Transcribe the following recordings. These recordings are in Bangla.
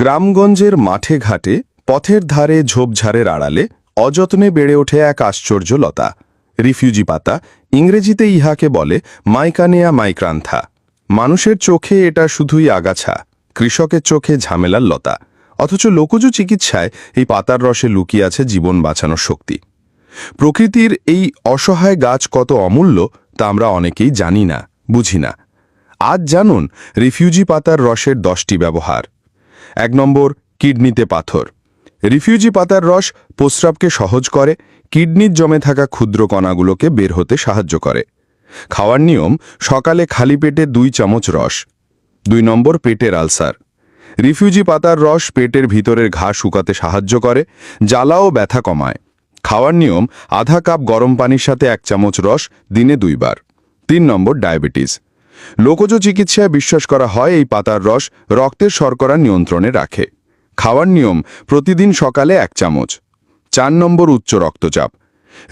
গ্রামগঞ্জের মাঠে ঘাটে পথের ধারে ঝোপঝাড়ের আড়ালে অযত্নে বেড়ে ওঠে এক আশ্চর্য লতা রিফিউজি পাতা ইংরেজিতে ইহাকে বলে মাইকানেয়া মাইক্রান্থা। মানুষের চোখে এটা শুধুই আগাছা, কৃষকের চোখে ঝামেলার লতা। অথচ লোকজ চিকিৎসায় এই পাতার রসে লুকিয়ে আছে জীবন বাঁচানোর শক্তি। প্রকৃতির এই অসহায় গাছ কত অমূল্য তা আমরা অনেকেই জানি না, বুঝি না। আজ জানুন, রিফিউজি পাতার রসের দশটি ব্যবহার। এক নম্বর, কিডনিতে পাথর। রিফিউজি পাতার রস প্রস্রাবকে সহজ করে, কিডনির জমে থাকা ক্ষুদ্র কণাগুলোকে বের হতে সাহায্য করে। খাওয়ার নিয়ম, সকালে খালি পেটে দুই চামচ রস। দুই নম্বর, পেটের আলসার। রিফিউজি পাতার রস পেটের ভিতরের ঘা শুকাতে সাহায্য করে, জ্বালা ও ব্যথা কমায়। খাওয়ার নিয়ম, আধা কাপ গরম পানির সাথে এক চামচ রস দিনে দুইবার। তিন নম্বর, ডায়াবেটিস। লোকজ চিকিৎসায় বিশ্বাস করা হয় এই পাতার রস রক্তের শর্করা নিয়ন্ত্রণে রাখে। খাওয়ার নিয়ম, প্রতিদিন সকালে এক চামচ। চার নম্বর উচ্চ রক্তচাপ।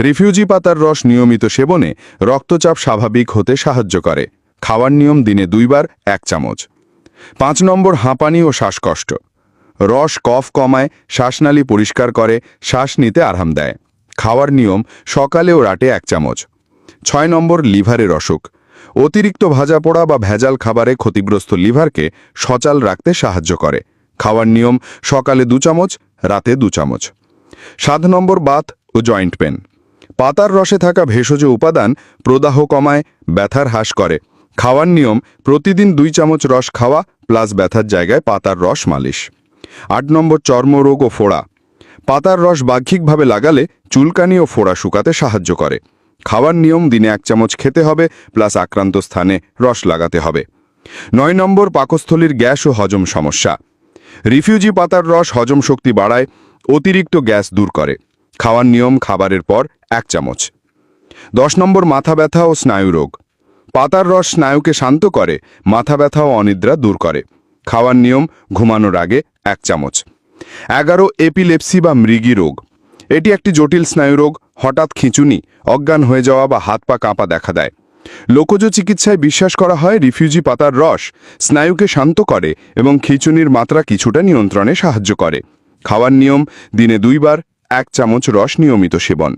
রিফিউজি পাতার রস নিয়মিত সেবনে রক্তচাপ স্বাভাবিক হতে সাহায্য করে। খাওয়ার নিয়ম দিনে দুইবার এক চামচ। পাঁচ নম্বর হাঁপানি ও শ্বাসকষ্ট। রস কফ কমায়, শ্বাসনালী পরিষ্কার করে, শ্বাস নিতে আরাম দেয়। খাওয়ার নিয়ম সকালে ও রাতে এক চামচ। ছয় নম্বর লিভারের অসুখ। অতিরিক্ত ভাজা পোড়া বা ভেজাল খাবারে ক্ষতিগ্রস্ত লিভারকে সচাল রাখতে সাহায্য করে। খাওয়ার নিয়ম, সকালে দু চামচ, রাতে দু চামচ। সাত নম্বর বাত ও জয়েন্ট পেন। পাতার রসে থাকা ভেষজ উপাদান প্রদাহ কমায়, ব্যথার হ্রাস করে। খাওয়ার নিয়ম, প্রতিদিন দুই চামচ রস খাওয়া প্লাস ব্যথার জায়গায় পাতার রস মালিশ। আট নম্বর চর্মরোগ ও ফোড়া। পাতার রস বাহ্যিকভাবে লাগালে চুলকানি ও ফোড়া শুকাতে সাহায্য করে। খাওয়ার নিয়ম দিনে এক চামচ খেতে হবে, প্লাস আক্রান্ত স্থানে রস লাগাতে হবে। নয় নম্বর, পাকস্থলীর গ্যাস ও হজম সমস্যা। রিফিউজি পাতার রস হজম শক্তি বাড়ায়, অতিরিক্ত গ্যাস দূর করে। খাওয়ার নিয়ম খাবারের পর এক চামচ। দশ নম্বর, মাথা ব্যথা ও স্নায়ু রোগ। পাতার রস স্নায়ুকে শান্ত করে, মাথা ব্যথা ও অনিদ্রা দূর করে। খাওয়ার নিয়ম ঘুমানোর আগে এক চামচ। এগারো, এপিলেপসি বা মৃগী রোগ। এটি একটি জটিল স্নায়ু রোগ হঠাৎ খিঁচুনি, অজ্ঞান হয়ে যাওয়া বা হাত পা কাঁপা দেখা দেয়। লোকজ চিকিৎসায় বিশ্বাস করা হয় রিফিউজি পাতার রস স্নায়ুকে শান্ত করে এবং খিঁচুনির মাত্রা কিছুটা নিয়ন্ত্রণে সাহায্য করে। খাওয়ার নিয়ম, দিনে দুইবার এক চামচ রস নিয়মিত সেবন।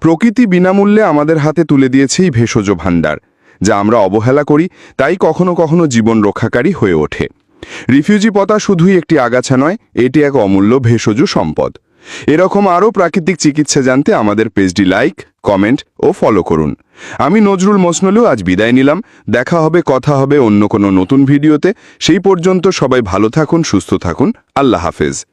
প্রকৃতি বিনামূল্যে আমাদের হাতে তুলে দিয়েছে এই ভেষজ ভাণ্ডার, যা আমরা অবহেলা করি, তাই কখনো কখনো জীবন রক্ষাকারী হয়ে ওঠে। রিফিউজি পতা শুধুই একটি আগাছা নয়, এটি এক অমূল্য ভেষজ সম্পদ। এরকম আরও প্রাকৃতিক চিকিৎসা জানতে আমাদের পেজটি লাইক, কমেন্ট ও ফলো করুন। আমি নজরুল মসনলেও আজ বিদায় নিলাম। দেখা হবে, কথা হবে অন্য কোনো নতুন ভিডিওতে। সেই পর্যন্ত সবাই ভালো থাকুন, সুস্থ থাকুন। আল্লাহ হাফেজ।